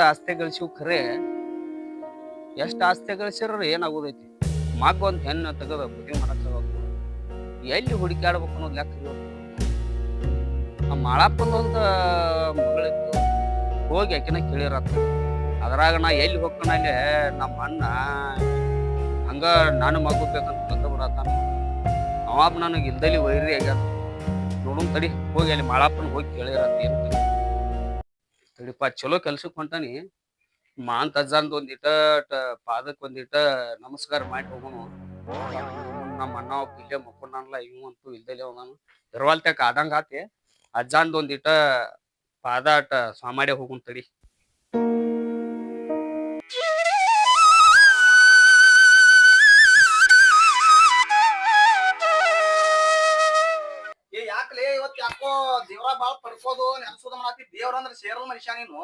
ರಗಡ ಆಸ್ತಿ ಗಳಿಸಿವ್ ಖರೆ, ಎಷ್ಟು ಆಸ್ತಿ ಗಳಿಸಿರ ಏನಾಗೋದೈತಿ? ಮಗ ಒಂದು ಹೆಣ್ಣು ತೆಗೆದ ಮದುವೆ ಮಾಡಕ್ಕಾಗಬೇಕು ಎಲ್ಲಿ ಹುಡುಕಾಡ್ಬೇಕು ಅನ್ನೋದು ಲೆಕ್ಕ ಆ ಮಾಳಪ್ಪಂದೊಂದು ಮಗಳಿತ್ತು ಹೋಗಿ ಆಕಿನ ಕೇಳಿರತ್ತ. ಅದ್ರಾಗ ನಾ ಎಲ್ಲಿ ಅಲ್ಲಿ, ನಮ್ಮ ಅಣ್ಣ, ಹಂಗ ನಾನು ಮಗು ಬೇಕಂತ ಬಂದ ಬಿಡತ್ತಾನ. ಅವಾಗ ನನಗೆ ಇಲ್ದಲ್ಲಿ ವೈರಿ ಆಗ್ಯಾದ. ನೋಡು ತಡಿ, ಹೋಗಿ ಅಲ್ಲಿ ಮಾಳಪ್ಪನ ಹೋಗಿ ಕೇಳಿರತ್ತ ಏನು ತಡಿಪ್ಪ ಚಲೋ ಕೆಲ್ಸಕ್ಕೆ ಹೊಂಟಾನಿ. ಮಾನ್ ಅಜ್ಜಂದು ಒಂದಿಟ ಪಾದಕ್ ಒಂದಿಟ ನಮಸ್ಕಾರ ಮಾಡಿ ಹೋಗೋಣ. ನಮ್ಮ ಅಣ್ಣ ಒಬ್ಬ ಇಲ್ಲೇ ಮಕ್ಕೊಂಡಲ್ಲ ಇವ್ ಅಂತೂ ಇಲ್ದಲೇ ಅವನು ಇರ್ವಾಲ್ತ್ಯಾಕ ಆದಂಗ ಆತಿ. ಅಜ್ಜಂದು ಒಂದಿಟ ಪಾದ ಅಟ ಸ್ವಾಮಾಡಿ ಹೋಗುನ್ ತಡಿ. ಪಡ್ಕೋದು ನೆನ್ಸೋದು ಮಾಡತ್ತಿ ದೇವ್ರ ಅಂದ್ರ ಸೇರಲ್ ಮನುಷ್ಯ ನೀನು.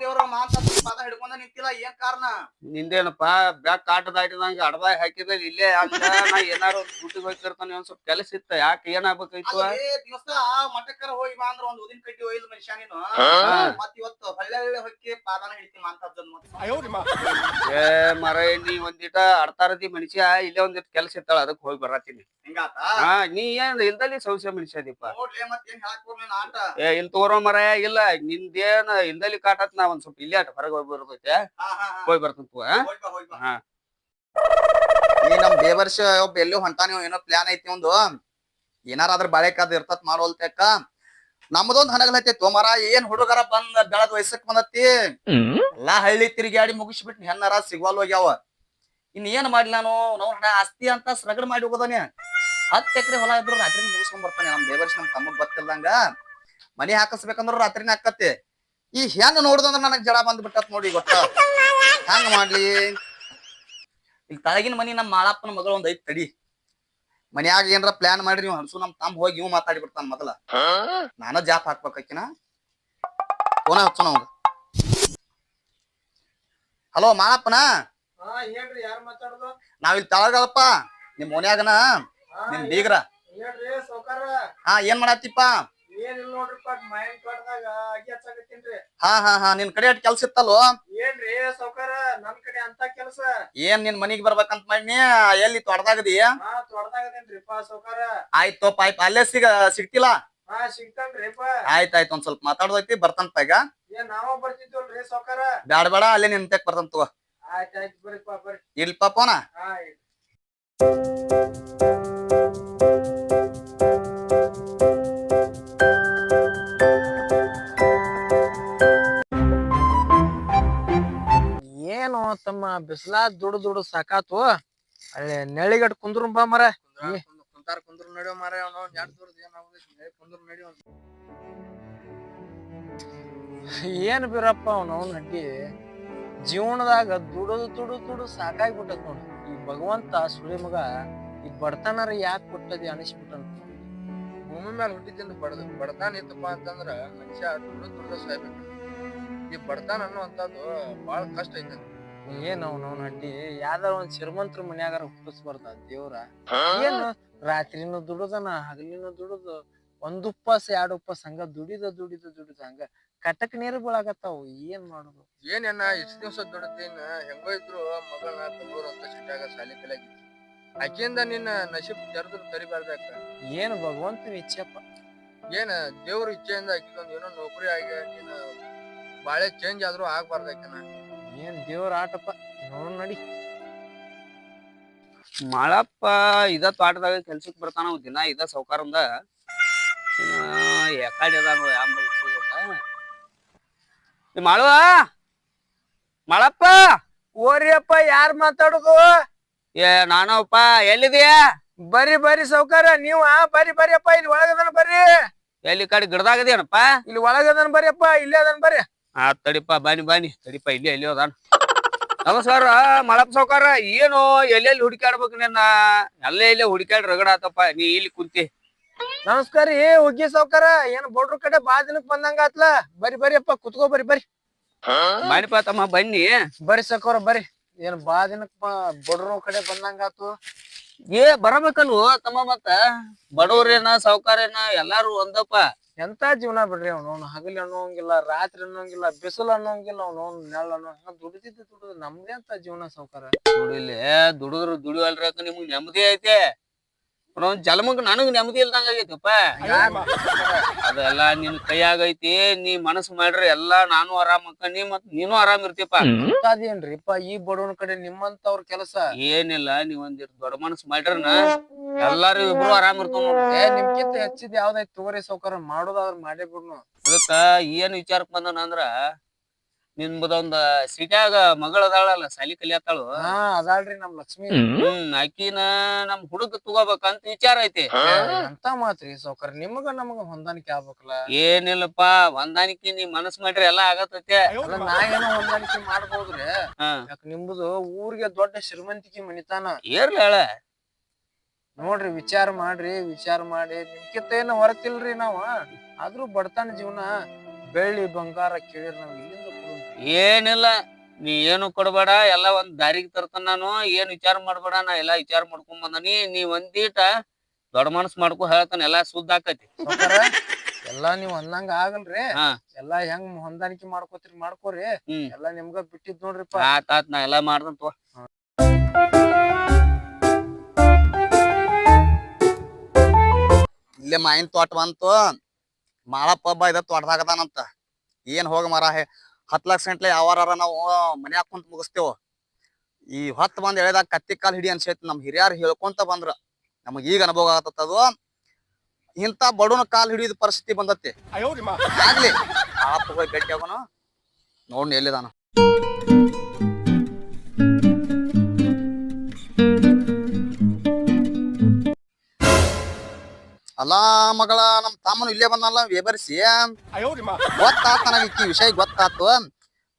ದೇವ್ರ ಮಾಂಸ ಪದ ಹಿಡ್ಕೊಂಡ ನಿಂತಿಲ್ಲ. ಏನ್ ಕಾರಣ? ನಿಂದೇನಪ್ಪ ಬ್ಯಾಗ್ ಕಾಟದಾಟಿದಂಗ ಹಾಕಿದ ಹಾಕಿದ್ರೆ ಇಲ್ಲೇ ಹಂಗ ನಾ ಏನಾರು ದುಡ್ಡಿಗೆ ಹೋಗ್ತಿರ್ತಾನೆ ಒಂದ್ ಸ್ವಲ್ಪ ಕೆಲಸ ಇತ್ತ. ಯಾಕೆ ಏನಾಗ್ಬೇಕಾಯ್ತು ಏ ದಿವಸ ಮಠಕ್ಕರ ಹೋಗಿ ಬಾ ಅಂದ್ರ ಒಂದ್ ಉದಿನ ಕಟ್ಟಿ ಹೋಯ್ಲ್ ಮನುಷ್ಯ ನೀನು. ಮತ್ ಇವತ್ತು ಹೊಳ್ಳೆ ಹಳ್ಳಿ ಹೊಕ್ಕಿ ಪಾದನ ಹಿಡಿತೀನಿ ಮಾಂಸದ್ದು ಏ ಮರ ನೀ ಒಂದಿಟ ಅಡ್ತಾರದಿ ಮನುಷ್ಯ ಇಲ್ಲೇ ಒಂದಿಟ್ ಕೆಲಸ ಇತ್ತಾಳ ಅದಕ್ಕೆ ಹೋಗಿ ಬರತ್ತೀನಿ. ಹಿಂಗಾತ? ಹಾ ನೀ ಏನ್ ಇಲ್ದಲ್ಲಿ ಸಂಶಯ ಮನುಷ್ಯ ದೀಪ ನೋಡ್ಲಿ ಮತ್ ಏನ್ ಹೇಳಕ್ ಬರ್ಲಿ ಆಟ ಏ ಇಲ್ಲಿ ತಗೋರೋ ಮರ ಇಲ್ಲ ನಿಂದೇನ ಇಲ್ದಲ್ಲಿ ಕಾಟತ್ ನಾ ಒಂದ್ ಸ್ವಲ್ಪ ಇಲ್ಲೇ ಅಟ್ ಹೊರಗೆ ಹೋಗಿ ಬರ್ತೈತೆ ಹಾ ಹಾ ಹಾ. ಹೋಗಿ ಬರ್ತೀನಿ ತಗೋ, ಆ? ಹೋಗ್ ಬಾ ಹೋಗ್ ಬಾ. ಹಾ. ಈ ನಮ್ ದೇವರ್ಷ ಒಬ್ಬ ಎಲ್ಲೋ ಹೊಂಟಾನ ಏನೋ ಪ್ಲಾನ್ ಐತಿ ಒಂದು ಏನಾರಾದ್ರ ಬಾಳೆಕಾದ ಇರ್ತತ್ ಮಾಡೋಲ್ತಕ್ಕ ನಮ್ದೊಂದ್ ಹನಗಲೈತಿ ತೋಮರ ಏನ್ ಹುಡುಗರ ಬಂದ ಬೆಳದ್ ವಯಸ್ಸಕ್ ಬಂದತಿ ಎಲ್ಲಾ ಹಳ್ಳಿ ತಿರುಗಾಡಿ ಮುಗಿಸ್ಬಿಟ್ಟು ಹೆಣ್ಣಾರ ಸಿಗ್ವಾಲ್ ಹೋಗ್ಯಾವ. ಇನ್ ಏನ್ ಮಾಡ್ಲಿ ನಾನು? ನಾವು ಹಣ ಆಸ್ತಿ ಅಂತ ಸ್ರಗಡ್ ಮಾಡಿ ಹೋಗೋದಾನೆ. ಹತ್ತು ಎಕರೆ ಹೊಲ ಇದ್ರು ರಾತ್ರಿ ಮುಗಿಸ್ಕೊಂಡ್ ಬರ್ತಾನೆ ನಮ್ ದೇವರ್ಷ ನಮ್ ತಮ್ಮಗ್ ಗೊತ್ತಿಲ್ದಂಗ. ಮನಿ ಹಾಕಸ್ಬೇಕಂದ್ರ ರಾತ್ರಿನೇ ಹಾಕತ್ತೆ. ಈ ಹೆಣ್ಣು ನೋಡುದಂದ್ರ ನನಗ್ ಜಡ ಬಂದ್ಬಿಟ್ಟತ್ ನೋಡಿ ಗೊತ್ತ? ಹೆಂಗ ಮಾಡ್ಲಿ? ಇಲ್ಲಿ ತಳಗಿನ ಮನಿ ನಮ್ಮ ಮಾಳಪ್ಪನ ಮಗಳು ಒಂದ್ ಐತ್ ತಡಿ. ಮನ್ಯಾಗ ಏನ್ರ ಪ್ಲಾನ್ ಮಾಡ್ರಿ ನೀವು ಹನ್ಸು ನಮ್ ತಮ್ಮ ಹೋಗಿ ಇವ್ ಮಾತಾಡಿ ಬಿಡ್ತಾನ ಮೊದಲ. ನಾನ ಜಾಪ್ ಹಾಕ್ಬೇಕಿನ ಫೋನ ಹಚ್ಚೋಣ ನಮ್ಗ. ಹಲೋ ಮಾಳಪ್ಪನ? ನಾವಿಲ್ಲಿ ತಳಗಳಪ್ಪ ನಿಮ್ ಮನ್ಯಾಗನ ನಿಮ್ ಬೀಗ್ರ. ಹಾ ಏನ್ ಮಾಡತ್ತಿಪ್ಪ? ಏನಿಲ್ಲ ನೋಡ್ರಿಪ್ಪ ಮೈನ್ ತೋಟದಾಗ ಅಗಿ ಹಚ್ಚಾಕತ್ತೀನ್ರಿ ಹಾ ಹಾ ಹಾ ನಿನ್ ಕಡೆ ಅಟ್ ಕೆಲ್ಸ ಇತ್ತಲ್ಲೋ? ಏನ್ರಿ ಸೌಕಾರ ನನ್ ಕಡೆ ಅಂತ ಕೆಲ್ಸ. ಏನ್ ನಿನ್ ಮನಿಗ್ ಬರ್ಬೇಕಂತ ಮಾಡಿ ಎಲ್ಲಿ ತೊಡ್ದಾಗದಿ? ಹಾ ತೋಟದಾಗದೇನ್ರಿಪ್ಪ ಸೌಕಾರ ಆಯ್ತು ಪಾಯ್ಪ ಅಲ್ಲೇ ಸಿಗ ಸಿಗ್ತಿಲ್ಲ ಹಾ ಸಿಗ್ತಾನ್ರಿಪ್ಪ ಆಯ್ತಾಯ್ತು ಒಂದ್ ಸ್ವಲ್ಪ ಮಾತಾಡ್ದೈತಿ ಬರ್ತಂತ ಈಗ. ಏನ್ ನಾವ ಬರ್ತಿದ್ವಲ್ರಿ ಸೌಕಾರ ಬ್ಯಾಡ ಬೇಡ ಅಲ್ಲೇ ನಿಂತಕ್ ಬರ್ತಂತ ತಗೋ. ಆಯ್ತ್ ಆಯ್ತ್ ಬರ್ರಿಪ್ಪ ಬರ್ರಿ. ಇಲ್ಪ ಫೋನ ಹಾ ಬಿಸಿಲಾ ದುಡ್ಡು ದುಡು ಸಾಕಾತು. ಅಲ್ಲಿ ನೆಳಿಗಟ್ ಕುಂದ್ರು ಬಾ ಮರ ಕುಂತಾರ ಕುಂದ್ರು ನಡೆಯೋ ಮಾರ ಕುಂದ್ರ ನಡಿಯೋ ಏನ್ ಬೀರಪ್ಪ ಅವನು ಹಡ್ಡಿ ಜೀವನದಾಗ ದುಡದು ದುಡು ದುಡು ಸಾಕಾಗ್ಬಿಟ್ಟತ್ ನೋಡು. ಈ ಭಗವಂತ ಸುಳಿ ಮಗ ಈ ಬಡತನರ ಯಾಕೆ ಕೊಟ್ಟದಿ ಅನಿಸ್ಬಿಟ್ಟನ್ ಭೂಮಿ ಮೇಲೆ ಹುಟ್ಟಿದಿಂದ ಬಡದ ಬಡತನ ಇತ್ತಪ್ಪ ಅಂತಂದ್ರ ಮನುಷ್ಯ ದುಡ್ದು ದುಡ್ದು ಸಾಯ್ಬೇಕು. ಈ ಬಡತನ ಅನ್ನುವಂಥದ್ದು ಬಹಳ ಕಷ್ಟ ಐತೆ. ಏನ್ ಅವ್ನ ಹಡ್ಡಿ ಯಾವ್ದಾರ ಒಂದ್ ಶ್ರೀಮಂತರ ಮನ್ಯಾಗಾರ ಹುಟ್ಟಿಸ್ಬಾರ್ದ ದೇವ್ರ? ಏನು ರಾತ್ರಿನೂ ದುಡುದನ ಹಗಲಿನೂ ದುಡುದು ಒಂದ್ ಉಪ್ಪಾಸ ಎರಡ್ ಉಪ್ಪಾಸ ಹಂಗ ದುಡಿದ ದುಡಿದ ದುಡಿದ ಹಂಗ ಕಟಕ್ ನೀರು ಬೀಳಾಕತ್ತಾವು ಏನ್ ಮಾಡುದು? ಏನ ಇಷ್ಟ ದಿವಸ ದುಡ್ಡತೀನ ಹೆಂಗೋ ಇದ್ರು ಮಗಳನ್ನ ಬೆಂಗಳೂರು ಅಂತ ಸಿಟ್ಟಾಗ ಸಾಲಿ ಕಲಾಗಿತ್ತು ಆಕಿಯಿಂದ ನಿನ್ನ ನಶೀಬ್ ತೆರೆದ್ರು ತರಿಬಾರ್ದಕ್ಕ ಏನ್ ಭಗವಂತನ ಇಚ್ಛೆಪ್ಪ. ಏನ ದೇವ್ರ ಇಚ್ಛೆಯಿಂದ ಆಕಿಗೊಂದು ಏನೋ ನೌಕರಿ ಆಗಿ ನೀನು ಬಾಳೆ ಚೇಂಜ್ ಆದ್ರೂ ಆಗ್ಬಾರ್ದಾಕಿನ ಏನ್ ದೇವ್ರ ಆಟಪ್ಪ? ನೋಡ್ ನಡಿ. ಮಳಪ್ಪ ಇದ ತೋಟದಾಗ ಕೆಲ್ಸಕ್ ಬರ್ತಾನ ಅವ್ ದಿನ ಇದ ಸೌಕಾರಂದ. ಯಾಕಡೆ ಅದಾನ ಆಂಬಲ್ ಮಳಪ್ಪ! ಮಾಳಪ್ಪ ಓರಿಯಪ್ಪ ಯಾರ್ ಮಾತಾಡುದು? ಏ ನಾನಪ್ಪ ಎಲ್ಲಿದ್ಯಾ ಬರ್ರಿ ಬರ್ರಿ ಸೌಕಾರ ನೀವ ಬರ್ರಿ ಬರ್ರಿಯಪ್ಪ ಇಲ್ಲಿ ಒಳಗದನ ಬರ್ರಿ. ಎಲ್ಲಿ ಕಡೆ ಗಿಡದಾಗದೇನಪ್ಪ ಇಲ್ಲಿ ಒಳಗದನ ಬರ್ರಿಯಪ್ಪ ಇಲ್ಲೇ ಅದನ್ ಬರ್ರಿ. ಆ ತಡಿಪ ಬಾನಿ ಬಾನಿ ತಡಿಪ ಇಲ್ಲಿ ಎಲ್ಲಿ ಅದಾನ. ನಮಸ್ಕಾರ ಮಳಪ್ ಸೌಕಾರ ಏನು ಎಲ್ಲೆಲ್ಲಿ ಹುಡುಕಾಡ್ಬೇಕು ನಿನ್ನ? ಅಲ್ಲೇ ಇಲ್ಲೇ ಹುಡುಕಾಡ್ ರಗಡ ಆತಪ್ಪ. ನೀ ಇಲ್ಲಿ ಕುಂತಿ. ನಮಸ್ಕಾರ ಏ ಹುಗ್ಗಿ ಸೌಕಾರ ಏನ್ ಬೋಡ್ರ ಕಡೆ ಬಾ ದಿನಕ್ ಬಂದಂಗ ಆತ್ಲ? ಬರಿ ಬರಿ ಅಪ್ಪ ಕುತ್ಕೋ ಬರಿ ಬರಿ ಬಾನಿಪ ತಮ್ಮ ಬನ್ನಿ. ಬರಿ ಸೌಕಾರ ಬರಿ ಏನ್ ಬಾ ದಿನಕ್ ಬೋಡ್ರ ಕಡೆ ಬಂದಂಗ ಆತು? ಏ ಬರಬೇಕಲ್ವ ತಮ್ಮ ಮತ್ತ? ಬಡವ್ರೇನ ಸಾವ್ಕಾರೇನ ಎಲ್ಲಾರು ಒಂದಪ್ಪ. ಎಂತ ಜೀವನ ಬಿಡ್ರಿ ಅವ್ನು? ಹಗಲಿ ಅನ್ನೋಂಗಿಲ್ಲ, ರಾತ್ರಿ ಅನ್ನೋಂಗಿಲ್ಲ, ಬಿಸಿಲು ಅನ್ನೋಂಗಿಲ್ಲ ಅವ್ನು ನೆಳ್ಳ ಅನ್ನೋ ಹಂಗ ದುಡಿದಿದ್ದು ದುಡಿದು ನಮ್ದೇ ಅಂತ ಜೀವನ ಸಾವ್ಕಾರ. ದುಡಿಲಿ ದುಡಿದ್ರು ದುಡಿವಲ್ರಿ ನಿಮ್ಗ್ ನೆಮ್ಮದಿ ಐತೆ. ಒಂದ್ ಜನ್ಮಕ್ ನನಗ್ ನೆಮ್ಮದಿ ಇಲ್ದಂಗ ಆಗೈತಪ್ಪ. ಅದೆಲ್ಲ ನಿನ್ ಕೈಯಾಗೈತಿ ನೀ ಮನಸ್ಸು ಮಾಡ್ರಿ ಎಲ್ಲಾ ನಾನು ಆರಾಮ್ ನೀ ಮತ್ ನೀನು ಆರಾಮ್ ಇರ್ತೀಪ ಅಂತದೇನ್ರಿಪ್ಪ ಈ ಬಡವನ ಕಡೆ ನಿಮ್ಮಂತವ್ರ ಕೆಲಸ. ಏನಿಲ್ಲ ನೀವ್ ದೊಡ್ಡ ಮನಸ್ಸು ಮಾಡ್ರನ ಎಲ್ಲಾರು ಇಬ್ರು ಆರಾಮ್ ಇರ್ತಾವ ನೋಡ್ರಿ ನಿಮ್ಕಿಂತ ಹೆಚ್ಚಿದ್ ಯಾವ್ದಾಯ್ತು ತಗೋರಿ ಸೌಕರ್ಯ ಮಾಡೋದಾದ್ರ ಮಾಡೇ ಬಿಡ್ನು. ಅದಕ್ಕ ಏನ್ ವಿಚಾರಕ್ ಬಂದನ ಅಂದ್ರ ನಿಮ್ದೊಂದ ಸಿಟ್ಯಾಗ ಮಗಳ ಅದಾಳಲ್ಲ ಸಾಲಿ ಕಲಿಯತ್ತಾಳು. ಹಾ ಅದಾಳ್ರಿ ನಮ್ ಲಕ್ಷ್ಮಿ. ಹ್ಮ್. ಆಕಿನ ನಮ್ ಹುಡುಗ ತಗೋಬೇಕಂತ ವಿಚಾರ ಐತಿ. ಅಂತ ಮಾತ್ರಿ ಸೌಕರ್ ನಿಮಗ ನಮಗ ಹೊಂದಾಣಿಕೆ ಆಗ್ಬೇಕಲ್ಲ. ಏನಿಲ್ಲಪ್ಪಾ ಹೊಂದಾಣಿಕೆ ನೀ ಮನಸ್ ಮಾಡ್ರಿ ಎಲ್ಲಾ ಆಗತ್ತೈತೆ. ನಾ ಏನೋ ಹೊಂದಾಣಿಕೆ ಮಾಡ್ಬೋದ್ರಿ. ಯಾಕ ನಿಮ್ದು ಊರಿಗೆ ದೊಡ್ಡ ಶ್ರೀಮಂತಿಕೆ ಮನಿತಾನ. ಏರ್ಲಿ ಹೇಳ. ನೋಡ್ರಿ ವಿಚಾರ ಮಾಡ್ರಿ ವಿಚಾರ ಮಾಡಿ. ನಿಮ್ಕಿಂತ ಏನು ಹೊರತಿಲ್ರಿ ನಾವ. ಆದ್ರೂ ಬಡತನ ಜೀವನ ಬೆಳ್ಳಿ ಬಂಗಾರ ಕೇಳಿರ್ ನಾವ್ ಇಲ್ಲಿಂದ. ಏನಿಲ್ಲ ನೀ ಏನು ಕೊಡ್ಬೇಡ ಎಲ್ಲ ಒಂದ್ ದಾರಿಗೆ ತರ್ತಾನ ನಾನು ಏನ್ ವಿಚಾರ ಮಾಡ್ಬೇಡ ನಾ ಎಲ್ಲಾ ವಿಚಾರ ಮಾಡ್ಕೊಂಡ್ ಬಂದನಿ. ನೀ ಒಂದೀಟ ದೊಡ್ಡ ಮನಸ್ ಮಾಡ್ಕೊ ಹೇಳ್ತಾನ ಎಲ್ಲಾ ಸುದ್ದ ಆಕತಿ. ಎಲ್ಲಾ ನೀವ್ ಅಂದಂಗ ಆಗಲ್ರಿ. ಹಾ. ಎಲ್ಲಾ ಹೆಂಗ್ ಹೊಂದಾಣಿಕೆ ಮಾಡ್ಕೋತೀರಿ ಮಾಡ್ಕೋರಿ. ಹ್ಮ್. ಎಲ್ಲಾ ನಿಮ್ಗ ಬಿಟ್ಟಿದ್ ನೋಡ್ರಿಪ್ಪ. ಆತ್ ಆತ್ ನಾ ಎಲ್ಲಾ ಮಾಡ್ದಂತ ಇಲ್ಲೇ ಮಾಯಿನ ತೋಟ ಬಂತು. ಮಾಳಪ್ಪ ಹಬ್ಬ ಇದ ತೋಟದಾಗದಾನಂತ ಏನ್ ಹೋಗ ಮರ ಹತ್ ಲಕ್ಷ ಗಂಟ್ಲೆ ಯಾವಾರ ನಾವು ಮನ್ಯಾಗ ಕುಂತ ಮುಗಿಸ್ತೇವ. ಈ ಹೊತ್ತು ಬಂದ್ ಎಳೆದಾಗ ಕತ್ತಿ ಕಾಲ್ ಹಿಡಿ ಅನ್ಸೈತಿ ನಮ್ ಹಿರಿಯರು ಹೇಳ್ಕೊಂತ ಬಂದ್ರ ನಮಗ್ ಈಗ ಅನುಭವ ಆಗತ್ತದು ಇಂತ ಬಡವನ ಕಾಲ್ ಹಿಡಿದ ಪರಿಸ್ಥಿತಿ ಬಂದತ್ತೆ. ಆಗ್ಲಿ. ಆ ಹೋಗಿ ಗಟ್ಟಿ ಆಗೋನು ನೋಡ್ನಿ ಎಲ್ಲಿದಾನ. ಅಲ್ಲಾ ಮಗಳ ನಮ್ ತಮ್ಮನು ಇಲ್ಲೇ ಬಂದಲ್ಲ ಬೇಬರ್ಸಿ. ಗೊತ್ತಾತ ನನಗೆ ಈ ವಿಷಯ ಗೊತ್ತಾತು.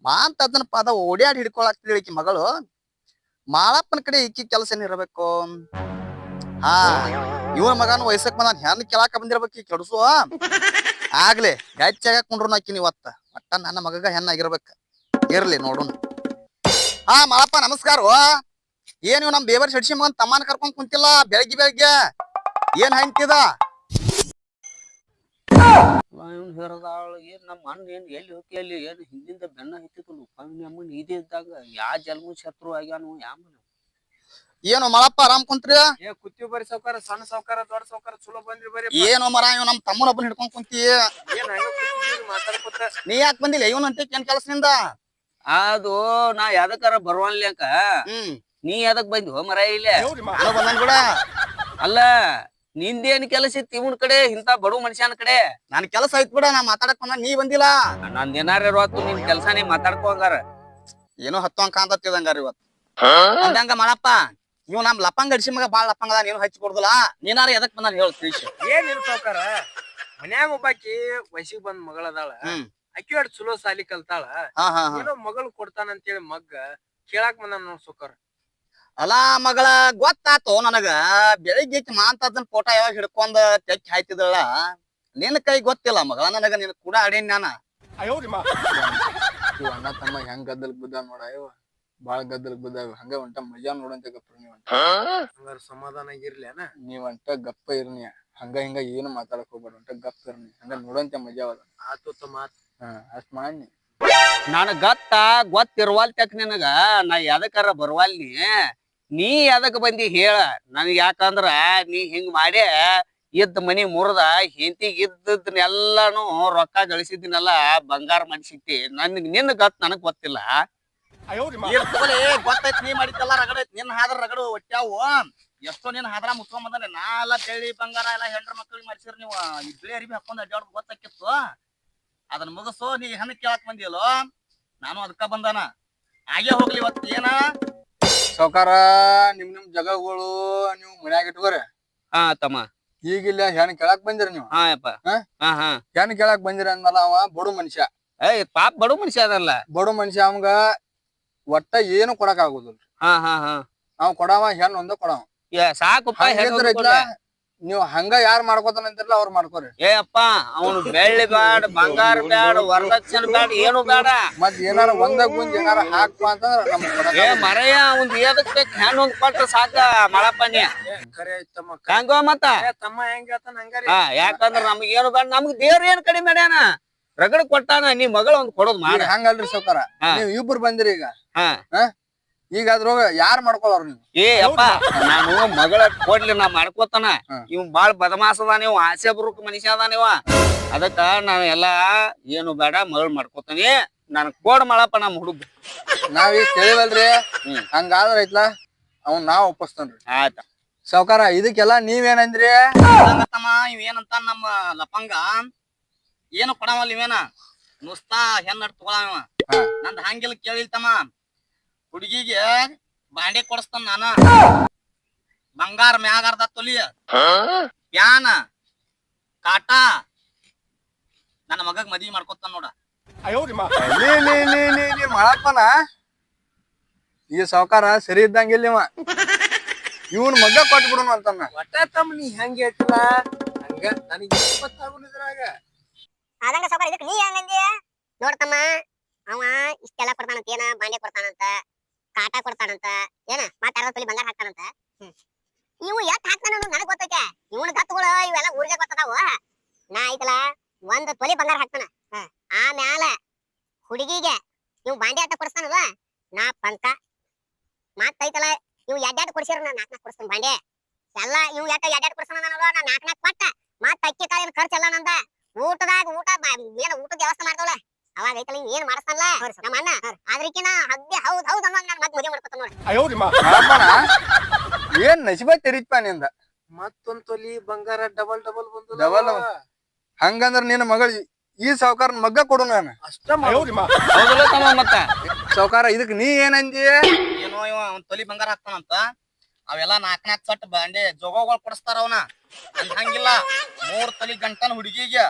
ಮಾಂತ ಅದನ್ನ ಪದ ಓಡ್ಯಾಡಿ ಹಿಡ್ಕೊಳಕ್ತಿಳಿ ಈಕಿ ಮಗಳು. ಮಾಳಪ್ಪನ ಕಡೆ ಈಕಿ ಕೆಲಸ ಏನಿರ್ಬೇಕು ಹಾ ಇವ ಮಗನ ವಯಸ್ಸಕ್ಕೆ ಬಂದ ಹೆಣ್ ಕೆಳಾಕ ಬಂದಿರ್ಬೇಕು ಈ ಕೆಡಸು. ಆಗ್ಲಿ ಗಚ್ಚಾಗ ಕುಂಡ್ರು ಆಕಿನ ಇವತ್ತ. ಒಟ್ಟ ನನ್ನ ಮಗಗ ಹೆಣ್ಣಾಗಿರ್ಬೇಕು ಇರ್ಲಿ ನೋಡೋಣ ಹಾ ಮಾಳಪ್ಪ ನಮಸ್ಕಾರ. ಏನ್ ಇವ್ ನಮ್ ಬೇಬರ್ ಶಡ್ಸಿ ಮಗನ್ ತಮ್ಮನ ಕರ್ಕೊಂಡ್ ಕುಂತಿಲ್ಲ? ಬೆಳಗ್ಗೆ ಬೆಳಗ್ಗೆ ಏನ್ ಹಂತಿದ ಇವ್ನು ಹೇರದಾಳ ಏನ್ ನಮ್ಮ ಅಣ್ಣ ಏನ್ ಎಲ್ಲಿ ಹೋಗಿ ಅಲ್ಲಿ ಏನ್ ಹಿಂದಿಂದ ಬೆನ್ನ ಹಿತ್ತಿತ್ತು ಅಮ್ಮನ್ ಇದೇ ಇದ್ದಾಗ ಯಾ ಜನ್ಮ ಶತ್ರು ಆಗ್ಯಾನು ಯಾಮನು ಏನು ಮಳಪ್ಪ ಆರಾಮ್ ಕುಂತ್ರಿ? ಏ ಕುತ್ತಿ ಬರಿ ಸಾವ್ಕಾರ ಸಣ್ಣ ಸಾವ್ಕಾರ ದೊಡ್ಡ ಸಾವ್ಕಾರ ಚಲೋ ಬಂದ್ರಿ ಬರೀ ಏನೋ ಮರ ಇವ್ ನಮ್ ತಮ್ಮನೊಬ್ಬನ ಹಿಡ್ಕೊಂಡ್ ಕುಂತಿ. ಏನ್ ಹಂಗ ಕೂತಿದ್ದೀರಿ ಮಾತಾಡ್ಕೊತ ನೀ ಯಾಕೆ ಬಂದಿಲ್ಲ? ಇವನ್ ಅಂತ ಏನ್ ಕೆಲಸನಿಂದ? ಅದು ನಾ ಯಾವ್ದಕ್ಕಾರ ಬರುವನ್ಲ್ಯಾಕ ಹ್ಮ್. ನೀ ಯಾವ್ದಕ್ ಬಂದ್ವ ಮರ ಇಲ್ಲ? ಬಿಡ. ಅಲ್ಲ ನಿಂದೇನ್ ಕೆಲಸ ಇತ್ತು ಇವನ್ ಕಡೆ ಇಂತ ಬಡವ ಮನುಷ್ಯನ ಕಡೆ? ನನ್ ಕೆಲಸ ಐತ್ ಬಿಡ ನಾ ಮಾತಾಡಕ್ ಬಂದ ನೀ ಬಂದಿಲ್ಲ. ನನ್ ಏನಾರ ಇರುವತ್ತು ನಿನ್ ಕೆಲ್ಸ ನೀ ಮಾತಾಡ್ಕೊ ಹಂಗಾರ. ಏನೋ ಹತ್ತು ಅಂಕ ಕಾಂತತ್ತಿದಂಗಾರ ಇವತ್ತು. ಅಂದಂಗ ಮಳಪ್ಪ ಇವ್ ನಮ್ ಲಪಂಗ ಅಡಿಸಿ ಮಗ ಬಾಳ ಲಪಂಗ ಅದ ನೀನು ಹಚ್ಚಿ ಕೊಡುದಿಲ್ಲ. ನೀನಾರ ಎದಕ್ ಬಂದ ಹೇಳು ತಿಳಿಸಿ. ಏನ್ ಇಲ್ ಸಾವ್ಕಾರ? ಮನ್ಯಾಗ ಒಬ್ಬಾಕಿ ವಯಸ್ಸಿಗೆ ಬಂದ್ ಮಗಳದಾಳ. ಅದಾಳ ಅಕ್ಕಿ ಅಡ್ ಚಲೋ ಸಾಲಿ ಕಲ್ತಾಳ. ಮಗಳು ಮಗಳು ಕೊಡ್ತಾನಂತೇಳಿ ಮಗ್ಗ ಕೇಳಾಕ್ ಬಂದ ನೋಡ್ ಸಾವ್ಕಾರ. ಅಲ್ಲ ಮಗಳ ಗೊತ್ತಾತು ನನಗ? ಬೆಳಿಗ್ಗೆ ಮಾಂತದನ್ ಫೋಟೋ ಯಾವಾಗ ಹಿಡ್ಕೊಂಡ್ ತೆಕ್ಕಿ ಹಾಯ್ತಿದಳ ನಿನ್ ಕೈ ಗೊತ್ತಿಲ್ಲ ಮಗಳ ನನಗ ನಿನ್ ಕೂಡ ಅಡೇನ್ ನಾನ. ಅಣ್ಣ ತಮ್ಮ ಹೆಂಗ್ ಗದ್ದಲ್ ಬುದ್ದ ನೋಡ ಬಾಳ ಗದ್ದಲ್ ಬುದ್ದ ಹಂಗ ಒಂಟ ಮಜಾ ನೋಡಂತ ಗಪ್ಪ ನೀವ್ ಹಂಗಾರ ಸಮಾಧಾನ ಆಗಿರ್ಲಿ ಅಣ್ಣ. ನೀವ್ ಒಂಟ ಗಪ್ಪ ಇರ್ನಿ ಹಂಗ ಹಿಂಗ ಏನು ಮಾತಾಡಕ್ ಹೋಗ್ಬೇಡ ಒಂಟ ಗಪ್ಪ ಇರ್ನಿ ಹಂಗ ನೋಡಂತ ಮಜಾ ಅದ. ಆತು ತಮ್ಮ ಹಾ ಅಷ್ಟ್ ಮಾಡಿ ನನ್ ಗತ್ತ ಗೊತ್ತಿರುವಲ್ತಕ್ ನಿನಗ ನಾ ಯಾವ್ದಕ್ಕಾರ ಬರುವಲ್ನಿ. ನೀ ಎದಕ್ ಬಂದಿ ಹೇಳ? ನನ್ ಯಾಕಂದ್ರ ನೀ ಹಿಂಗ್ ಮಾಡಿ ಇದ್ದ ಮನಿ ಮುರಿದ ಹೆಂತಿಗ್ ಇದ್ದದ್ನೆಲ್ಲಾನು ರೊಕ್ಕ ಗಳಿಸಿದ್ನೆಲ್ಲ ಬಂಗಾರ ಮನ್ಸಿಟ್ಟಿ ನನಗೆ ನಿನ್ನ ಗತ್ ನನಗ್ ಗೊತ್ತಿಲ್ಲ. ಗೊತ್ತೈತಿ ನೀ ಮಾಡಿದ್ದೆಲ್ಲ ರಗಡ ನಿನ್ನ ನಿನ್ ಹಾದ್ರ ರಗಡು ಒಟ್ಟಾವು ಎಷ್ಟೋ ನಿನ್ನ ಹಾದ್ರ ಮುಚ್ಕೊಂಡ್ ಬಂದಾನೆ. ನಾ ಎಲ್ಲ ಬೆಳ್ಳಿ ಬಂಗಾರ ಎಲ್ಲ ಹೆಂಡ್ರ ಮಕ್ಳಿಗೆ ಮಾಡಿಸಿರ್ ನೀವು. ಇಬ್ಬರೇ ಅರಿಬಿ ಹಾಕೊಂಡ್ ಅಡ್ಡಾಡೋದು ಗೊತ್ತಾಕಿತ್ತು. ಅದನ್ನ ಮುಗಿಸು ನೀ ಹೆಣ್ಣ ಕೇಳಕ್ ಬಂದಿಯಲ್ಲೋ? ನಾನು ಅದಕ್ಕ ಬಂದಾನ. ಹಾಗೆ ಹೋಗ್ಲಿ ಇವತ್ತು ಏನ? ಸಾವ್ಕಾರ ನಿಮ್ ನಿಮ್ ಜಗಗಳು ನೀವು ಮನ್ಯಾಗ ಇಟ್ಕೋರಿ. ಹಾ ತಮ್ಮ. ಈಗಿಲ್ಲ ಹೆಣ್ ಕೇಳಾಕ್ ಬಂದಿರ ನೀವು. ಹಾ ಯಪ್ಪ. ಹಾ? ಹಾ ಹಾ. ಹೆಣ್ ಕೇಳಾಕ್ ಬಂದಿರ ಅಂದಲ್ಲ ಅವ ಬಡು ಮನುಷ್ಯ. ಏ ಪಾಪ ಬಡು ಮನುಷ್ಯ ಅದಲ್ಲ. ಬಡು ಮನುಷ್ಯ ಅವಂಗ ಒಟ್ಟ ಏನು ಕೊಡಕ್ ಆಗುದಿಲ್ಲ ಹಾ ಹಾ ಹಾ. ನಾವ್ ಕೊಡವ ಹೆಣ್ ಒಂದ ಕೊಡವ. ಏ, ಸಾಕಪ್ಪ ಹೆಣ್ಣು. ನೀವ್ ಹಂಗ ಯಾರ್ ಮಾಡ್ಕೋತಾನ ಅಂತಿರಲ್ಲ ಅವ್ರ ಮಾಡ್ಕೋರಿ. ಏ ಅಪ್ಪ ಅವನು ಬೆಳ್ಳಿ ಬ್ಯಾಡ ಬಂಗಾರ ಬ್ಯಾಡ ವರದಕ್ಷಿಣೆ ಬ್ಯಾಡ ಏನು ಬ್ಯಾಡ. ಮತ್ ಏನಾರ ಒಂದ ಗುಂಜ್ ಏನಾರ ಹಾಕ್ಪ ಅಂತಂದ್ರ ಏ ಮರಯ್ಯ ಒಂದ್ ಏದಕ್ ಬೇಕು ಹೆಣ್ಣು ಒಂದ್ ಕೊಟ್ರ ಸಾಕ ಮಳಪ್ಪನ್ಯ ಹಂಗ ಮತ್ತ? ತಮ್ಮ ಹೆಂಗ್ ಯಾಕಂದ್ರ ನಮ್ಗ ಏನು ಬ್ಯಾಡ ನಮ್ಗ ದೇವ್ರ ಏನ್ ಕಡಿಮೆ ಮಾಡ್ಯಾನ? ರಗಡ ಕೊಟ್ಟಾನ ನೀ ಮಗಳ ಒಂದ್ ಕೊಡೋದ್ ಮಾಡ. ಹಂಗಲ್ರಿ ಸೌಕಾರ. ನೀವ್ ಇಬ್ರು ಬಂದಿರಿ ಈಗ. ಹಾ? ಈಗ ಅದ್ರೊಳಗ ಯಾರ್ ಮಾಡ್ಕೊಳವ್ರ ನೀವು ಏ ಅಪ್ಪ ನಾನು ಮಗಳ ಕೊಡ್ಲಿ ನಾ ಮಾಡ್ಕೋತಾನ. ಇವ್ ಬಾಳ್ ಬದಮಾಸ ಅದ ನೀವು ಆಸೆ ಬರುಕ್ ಮನುಷ್ಯ ಅದ ನೀವ ಅದಕ್ಕ ನಾನು ಎಲ್ಲಾ ಏನು ಬೇಡ ಮಗಳ್ ಮಾಡ್ಕೋತಾನಿ. ನನ್ ಕೋಡ್ ಮಾಡಪ್ಪ ನಮ್ ಹುಡುಗ. ನಾವ್ ಕೇಳಿವಲ್ರಿ. ಹಂಗಾದ್ರ ಐತ್ಲಾ ಅವ್ನ್ ನಾವ್ ಒಪ್ಪಿಸ್ತಾನ್ರಿ. ಆಯ್ತ. ಸಾವ್ಕಾರ ಇದಕ್ಕೆಲ್ಲ ನೀವೇನಂದ್ರಿ? ತಮ್ಮ ಇವೇನಂತ ನಮ್ಮ ಲಪಂಗ? ಏನು ಕೊಡವಲ್ಲ ಇವೇನ? ನುಸ್ತಾ ಹೆಣ್ಣ ತಗೊಳವ. ನಂದ್ ಹಂಗಿಲ್ಲ ಕೇಳಿಲ್ ತಮ್ಮ ಹುಡುಗಿಗೆ ಬಾಂಡೆ ಕೊಡಿಸ್ತಾನ ನಾನ. ಬಂಗಾರ ಮ್ಯಾಗ ಅರ್ಧ ತೊಲಿ. ಪ್ಯಾನ ಕಾಟ. ನನ್ನ ಮಗಗ್ ಮದ್ವಿ ಮಾಡ್ಕೊತಾನ ನೋಡ. ಮಾಡಪ್ಪನ ಈ ಸಾವುಕಾರ ಸರಿ ಇದ್ದಂಗಿಲ್ಲ ಇವ. ಇವನ್ ಕೊಟ್ ಬಿಡೋಣ ಅಂತಾನ ಒಟ್ಟ ತಮ್ಮ ನೀ ಹೆಂಗ್ ಹೇಳ್ತಿಲ್ಲ? ಹಂಗ ನನಗೆ ಗೊತ್ತಾಗುದಿದ್ರಾಗ ಆದಂಗ ಸಾವ್ಕಾರ ಇದಕ್ಕೆ ನೀ ಏನಂದಿ ನೋಡ್ತಮ್ಮ ಅವ ಇಷ್ಟೆಲ್ಲ ಕೊಡ್ತಾನಂತ ಏನ ಬಾಂಡೆ ಕೊಡ್ತಾನಂತ. ಕಾಟ ಕೊಡ್ತಾನಂತ ಏನ ಮತ್ತ ಅರವತ್ತು ತೊಲಿ ಬಂಗಾರ ಹಾಕ್ತಾನಂತ. ಇವು ಎಷ್ಟ್ ಹಾಕ್ತಾನ ನನಗ್ ಗೊತ್ತೈತೆ. ಇವನ್ ಗತ್ತುಗಳು ಇವೆಲ್ಲ ಊರಿಗೆ ಗೊತ್ತದಾವ. ನಾ ಐತಲ ಒಂದ್ ತೊಲಿ ಬಂಗಾರ ಹಾಕ್ತಾನ. ಆಮ್ಯಾಲ ಹುಡುಗಿಗೆ ಇವ್ ಬಾಂಡೆ ಆಟ ಕೊಡಿಸ್ತಾನಲ್ಲ ನಾ ಪಂಕ. ಐತಲ್ಲ ಇವ್ ಎಡ್ಡಾಡ್ ಕೊಡ್ಸಿರ ನಾ ನಾಲ್ಕ್ ಕೊಡಿಸ್ತಾನ ಬಾಂಡೆ. ಎಲ್ಲ ಇವ್ ಎಟ್ಟ ಎಡ್ಡಾಡ್ ನಾನು ನಾ ನಾಲ್ಕ್ ನಾಲ್ಕು ಕೊಟ್ಟ. ಮತ್ತ ಅಕ್ಕಿ ಕಾಳಿನ ಖರ್ಚೆಲ್ಲ ನಂದ. ಊಟದಾಗ ಊಟ ಏನ ಊಟದ ವ್ಯವಸ್ಥೆ ಮಾಡ್ತಾವಲ್ಲ ಅವಾಗ ಐತಲ್ಲ ಏನ್ ಮಾಡಿಸ್ತಾನಲ್ಲ? ನಮ್ಮ ಅಣ್ಣ. ಅದ್ರಕಿನ ಹದ್ದೆ ಹೌದ್ ಹೌದ್ ಅನ್ನೋ ನನ್ ಮತ್ ಮದುವೆ ಮಾಡ್ಕೊತಾನ ನೋಡಿ. ಏನ್ ನಸಿಬ ತೆರಿತ್ಪ ನಿಂದ? ಮತ್ತೊಂದ್ ತೊಲಿ ಬಂಗಾರ ಡಬಲ್ ಡಬಲ್ ಬಂದು ಡಬಲ್ ಹಂಗಂದ್ರ ನಿನ್ನ ಮಗಳ ಈ ಸಾವುಕಾರ ಮಗ್ಗ ಕೊಡು ನಾನು. ಅಷ್ಟ. ಹೌದಲ್ಲ ತಮ್ಮ ಮತ್ತ? ಸಾವ್ಕಾರ ಇದಕ್ ನೀ ಏನಂದಿ ಏನೋ ಇವ ಒಂದ್ ತೊಲಿ ಬಂಗಾರ ಹಾಕ್ತಾನಂತ ಅವೆಲ್ಲ ನಾಕ್ ನಾಕ್ ಸಟ್ ಬಂಡೆ ಜೋಗೋಗಳು ಕೊಡಿಸ್ತಾರ ಅವನ. ಅಂದ್ ಹಂಗಿಲ್ಲ. ಮೂರ್ ತೊಲಿ ಗಂಟನ ಹುಡುಗಿಗೆ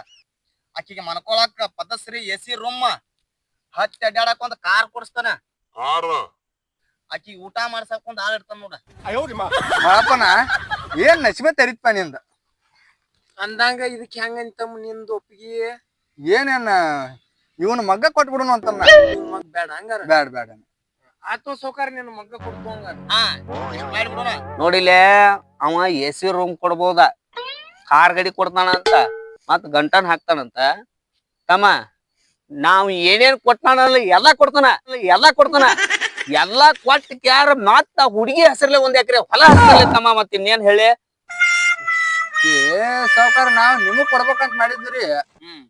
ಆಕಿಗೆ ಮನ್ಕೊಳಕ್ಕ ಪದಶ್ರೀ ಎ ಸಿ ರೂಮ್ ಹತ್ತಿ ಅಡ್ಡಾಡಕ್ ಒಂದ್ ಕಾರ್ ಕೊಡಿಸ್ತಾನ. ಆಕಿ ಊಟ ಮಾಡ್ಸಕ್ ಒಂದ್ ಆಳ್ ಇರ್ತಾನ ನೋಡ. ಮಾಡಪ್ಪನ ಏನ್ ನಶಿಮೆ ತೆರಿತ್ಪ ನಿಂದ? ಅಂದಂಗ ಇದಕ್ ಹೆಂಗ ನಿಂದ ಒಪ್ಪಿಗೆ? ಏನೇನ ಇವನ್ ಮಗ್ಗ ಕೊಟ್ಬಿಡೋಣ ಅಂತಾನ ನಿಮ್ ಮಗ್ ಬೇಡ ಹಂಗಾರ? ಬ್ಯಾಡ ಬ್ಯಾಡ ಆತು ಸೌಕಾರ ನಿನ್ನ ಮಗ್ಗ ಕೊಡ್ತು ಹಂಗಾರ. ಹಾ ಇಷ್ಟ್ ಮಾಡ್ಬಿಡೋಣ ನೋಡಿಲೆ ಅವ ಎ ಸಿ ರೂಮ್ ಕೊಡ್ಬೋದ? ಕಾರ್ ಗಡಿ ಕೊಡ್ತಾನ ಅಂತ? ಮತ್ ಗಂಟನ್ ಹಾಕ್ತಾನಂತ ತಮ್ಮ ನಾವ್ ಏನೇನ್ ಕೊಟ್ಟಾನಲ್ಲ ಎಲ್ಲಾ ಕೊಡ್ತಾನ ಎಲ್ಲ ಕೊಡ್ತಾನ ಎಲ್ಲಾ ಕೊಟ್ಟ ಕ್ಯಾರ ಮತ್ತ ಹುಡುಗಿ ಹೆಸರ್ಲೆ ಒಂದ್ ಎಕರೆ ಹೊಲ ಹಾಕ್ತಾನೆ ತಮ್ಮ ಮತ್ ಇನ್ನೇನ್ ಹೇಳಿ? ಏ ಸಾವ್ಕಾರ ನಾವ್ ನಿಮಗ್ ಕೊಡ್ಬೇಕಂತ ಮಾಡಿದ್ರಿ. ಹ್ಮ್.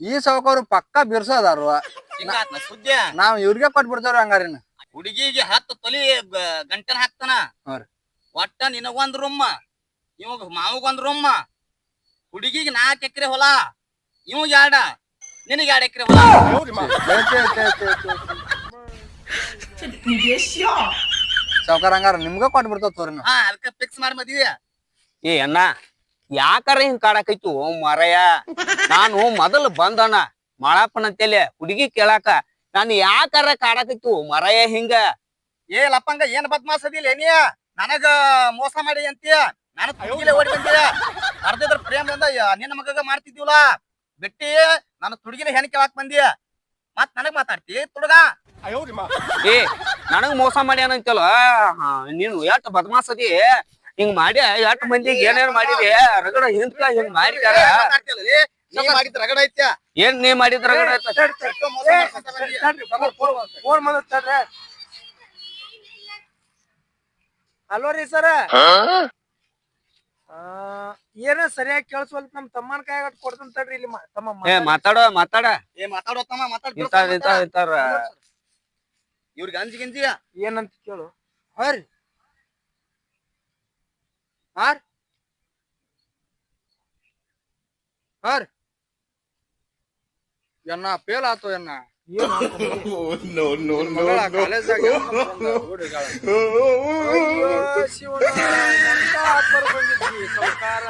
ಈ ಸಾವುಕಾರ ಪಕ್ಕ ಬಿರ್ಸೋದಾರು ನಾವ್ ಇವ್ರಿಗೆ ಕೊಟ್ಬಿಡ್ತಾರ ಹಂಗಾರಿನ. ಹುಡುಗಿಗೆ ಹತ್ತು ತೊಲಿ ಗಂಟನ್ ಹಾಕ್ತಾನ. ಒಟ್ಟ ನಿನಗೊಂದ್ ರೂಮ್ ಇವಾಗ ಮಾವಗೊಂದ್ ರೂಮ್. ಹುಡುಗಿಗೆ ನಾಲ್ಕು ಎಕರೆ ಹೊಲ ಇವ್ ಎರಡ ನಿನಗೆ ಎರಡು ಎಕರೆ ಹೊಲ. ಸಾವ್ಕಾರ ಹಂಗಾರ ನಿಮ್ಗ ಕೊಟ್ಬಿಡ್ತಾವ ತೋರಿ ನಾವ್. ಹಾ ಅದಕ್ಕೆ ಫಿಕ್ಸ್ ಮಾಡಿ ಮದ್ವಿ. ಏ ಅಣ್ಣ ಯಾಕಾರ ಹಿಂಗ್ ಕಾಡಕೈತು ಮರಯ ನಾನು ಮೊದಲು ಬಂದಣ್ಣ ಮಾಳಪ್ಪನ ಅಂತೇಳಿ ಹುಡುಗಿ ಕೇಳಾಕ. ನಾನು ಯಾಕಾರ ಕಾಡಕೈತು ಮರಯ ಹಿಂಗ? ಏ ಲಪ್ಪಂಗ ಏನ್ ಬದ್ಮಾಸ್ ಅದಿಲ್ಲ ನೀ? ನನಗ ಮೋಸ ಮಾಡಿ ಅಂತೀಯ? ನಾನು ತುಡುಗಿಲೆ ಓಡಿ ಬಂದಿಯ? ಅರ್ಧದ್ರ ಪ್ರೇಮದಿಂದ ಯ- ನಿನ್ನ ಮಗಗ ಮಾಡ್ತಿದ್ದೀವಲ್ಲ? ಬಿಟ್ಟಿ ನನ್ನ ತುಡುಗಿನ ಹೆಣ್ ಕೇಳಾಕ್ ಬಂದಿಯ ಮತ್ ನನಗ್ ಮಾತಾಡ್ತಿ ತುಡುಗ? ಏ ನನಗ್ ಮೋಸ ಮಾಡ್ಯಾನಂತಲ್ಲ ಹಾ, ನೀನು ಎಷ್ಟ್ ಬದಮಾಸದಿ? ಹಿಂಗ್ ಮಾಡಿ ಎಷ್ಟ್ ಮಂದಿಗೆ ಏನೇನ್ ಮಾಡಿದೆ? ರಗಡ ಹಿಂದ್ಕ ಹಿಂಗ್ ಮಾಡಿದಾರ? ಮಾಡಿದ್ ರಗಡ ಐತ್ಯ? ಏನ್ ನೀ ಮಾಡಿದ್ರ ರಗಡ ಹಲೋ ರೀ ಸರ. ಏನ ಸರಿಯಾಗಿ ಕೇಳಿಸ್ವಲ್ತ ನಮ್ ತಮ್ಮನ ಕೈಯಾಗ ಕೊಡ್ತಾನ ತಡ್ರಿ ಇಲ್ಲಿ ಮ- ತಮ್ಮ ಏ ಮಾತಾಡಿ. ಮಾತಾಡ ಮಾತಾಡ. ಏ ಮಾತಾಡೋ ತಮ್ಮ ಮಾತಾಡ್ ಇಂತಾರ ಇಂತಾರ ಇಂತಾರ ಇವ್ರಿಗೆ ಅಂಜಿ ಗಿಂಜಿಯ ಏನಂತ ಕೇಳು. ಹರಿ ಹಾರ್. ಹಾರ್. ಎನ್ನ ಫೇಲ್ ಆತು ಎನ್ನ? ಏನ್ ಆಗ್ತದೆ? ಮಗಳ ಕಾಲೇಜ್ದಾಗ ಅಯ್ಯೋ ಶಿವನ ಎಂತ ಆಫರ್ ಬಂದಿದ್ರಿ ಸಾವ್ಕಾರ